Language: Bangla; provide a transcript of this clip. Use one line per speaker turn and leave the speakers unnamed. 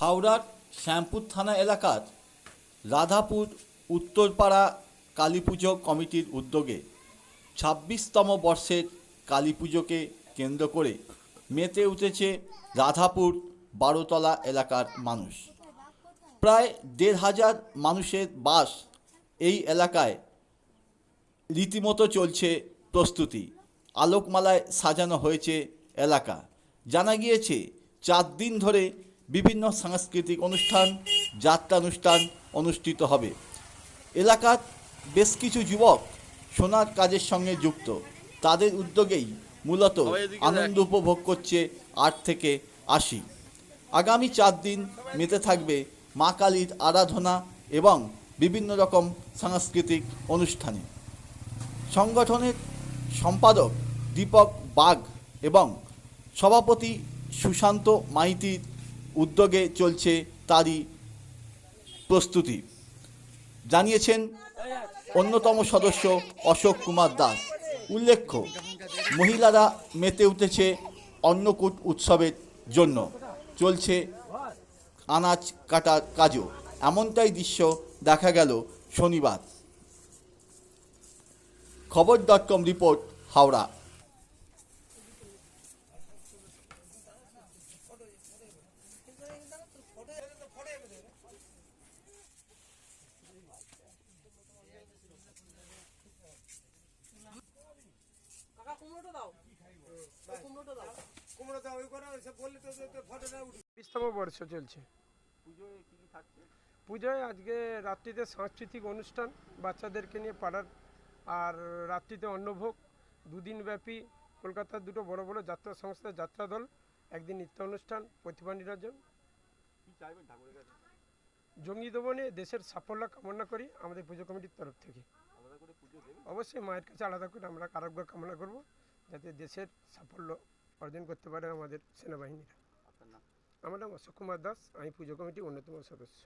হাওড়ার শ্যামপুর থানা এলাকার রাধাপুর উত্তরপাড়া কালী পুজো কমিটির উদ্যোগে ছাব্বিশতম বর্ষের কালী পুজোকে কেন্দ্র করে মেতে উঠেছে রাধাপুর বারোতলা এলাকার মানুষ। প্রায় দেড় হাজার মানুষের বাস এই এলাকায় রীতিমতো চলছে প্রস্তুতি। আলোকমালায় সাজানো হয়েছে এলাকা। জানা গিয়েছে, চার দিন ধরে বিভিন্ন সাংস্কৃতিক অনুষ্ঠান, যাত্রানুষ্ঠান অনুষ্ঠিত হবে। এলাকার বেশ কিছু যুবক সোনার কাজের সঙ্গে যুক্ত। তাদের উদ্যোগেই মূলত আনন্দ উপভোগ করছে আট থেকে আশি। আগামী চার দিন মেতে থাকবে মা কালীর আরাধনা এবং বিভিন্ন রকম সাংস্কৃতিক অনুষ্ঠানে। সংগঠনের সম্পাদক দীপক বাগ এবং সভাপতি সুশান্ত মাইতির উদ্যোগে চলছে তারই প্রস্তুতি। জানিয়েছেন অন্যতম সদস্য অশোক কুমার দাস। উল্লেখ্য, মহিলারা মেতে উঠেছে অন্নকূট উৎসবের জন্য। চলছে আনাজ কাটার কাজও। এমনটাই দৃশ্য দেখা গেল শনিবার। খবর ডট কম রিপোর্ট, হাওড়া।
কুমড়োটা দাও। কুমড়োটা দাও।
কুমড়ো দাও ওই করে সে বললে তো তো- তো ফটোটা উঠে
বিশতম বর্ষ চলছে। পুজোয় আজকে রাত্রিতে সাংস্কৃতিক অনুষ্ঠান বাচ্চাদেরকে নিয়ে পাড়ার আর রাত্রিতে অন্নভোগ দুদিন ব্যাপী কলকাতার দুটো বড় বড় যাত্রা সংস্থা যাত্রা দল একদিন নৃত্য অনুষ্ঠান প্রতিভা নিরঞ্জন। জঙ্গি দমনে দেশের সাফল্য কামনা করি আমাদের পুজো কমিটির তরফ থেকে। অবশ্যই মায়ের কাছে আলাদা করে আমরা আরোগ্য কামনা করব। যাতে দেশের সাফল্য অর্জন করতে পারে আমাদের সেনাবাহিনীরা। আমার নাম অশোক কুমার দাস আমি পুজো কমিটির অন্যতম সদস্য।